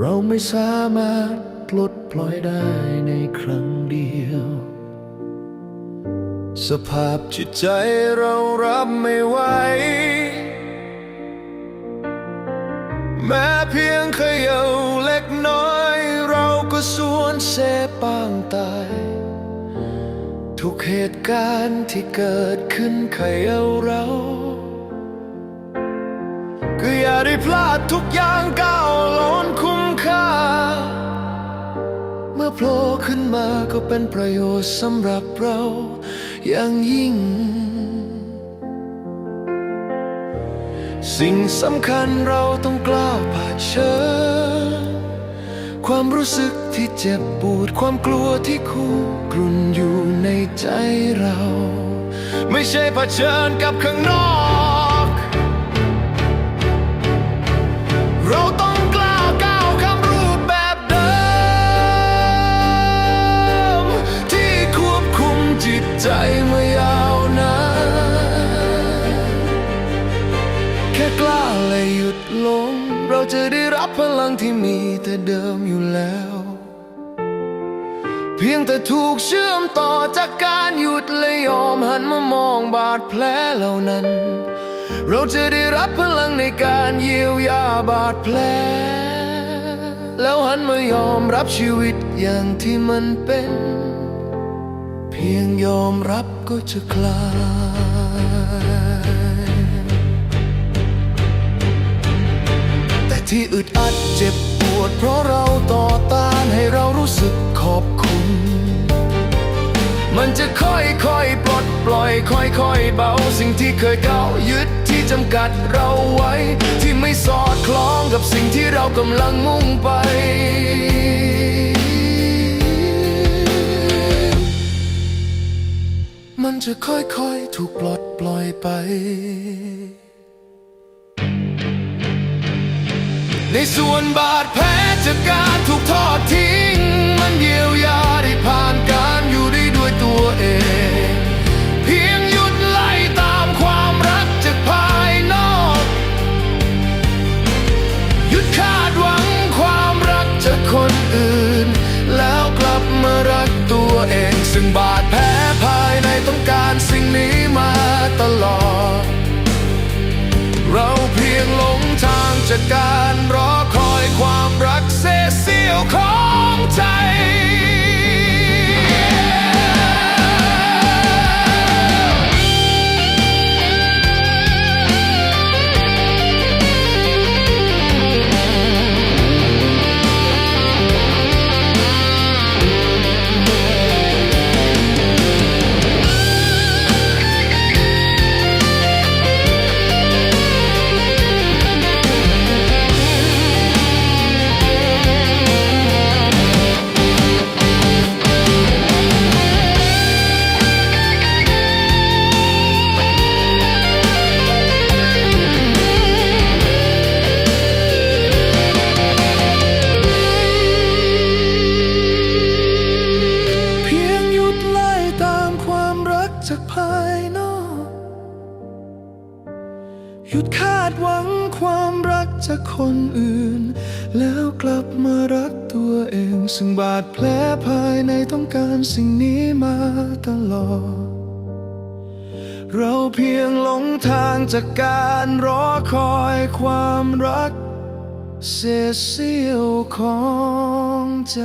เราไม่สามารถปลดปล่อยได้ในครั้งเดียว สภาพจิตใจเรารับไม่ไหว แม้เพียงเขย่าเล็กน้อย เราก็สวนเสปางตาย ทุกเหตุการณ์ที่เกิดขึ้นเขย่าเรา ก็อย่าได้พลาดทุกอย่างก้าวล้นคุ้ม อโผล่ขึ้นมาก็เป็นประโยชน์สำหรับเราอย่างยิ่ง สิ่งสำคัญเราต้องกล้าผ่าเชิญความรู้สึกที่เจ็บปวดความกลัวที่คู่กรุ่นอยู่ในใจเรา ไม่ใช่เผชิญกับข้างนอก เราต้อง ใจมายาวนานแค่กล้าและหยุดลง เราจะได้รับพลังที่มีแต่เดิมอยู่แล้ว เพียงแต่ถูกเชื่อมต่อจากการหยุดและยอมหันมามองบาดแผลเหล่านั้น เราจะได้รับพลังในการเยียวยาบาดแผลแล้วหันมายอมรับชีวิตอย่างที่มันเป็น พียงยอมรับก็จะคลายแต่ที่อึดอัดเจ็บปวด เพราะเราต่อต้านให้เรารู้สึกขอบคุณ มันจะค่อยๆปลดปล่อย ค่อยๆเบาสิ่งที่เคยเก้ายึดที่จำกัดเราไว้ ที่ไม่สอดคล้องกับสิ่งที่เรากำลังมุ่งไป จะค่อยๆ ถูกปลดปล่อยไป ในส่วนบาดแผลจากการถูกทอดทิ้ง มันเยียวยาได้ผ่านการอยู่ได้ด้วยตัวเอง เพียงหยุดไล่ตามความรักจากภายนอก หยุดคาดหวังความรักจากคนอื่น แล้วกลับมารักตัวเอง ซึ่งบาดแผล ตลอด เราเพียงหลงทางจากการรอคอยความรักเสียเสี้ยวของใจ หยุดคาดหวังความรักจากคนอื่น แล้วกลับมารักตัวเอง ซึ่งบาดแผลภายในต้องการสิ่งนี้มาตลอด เราเพียงหลงทางจากการรอคอยความรักเศษเสี้ยวของใจ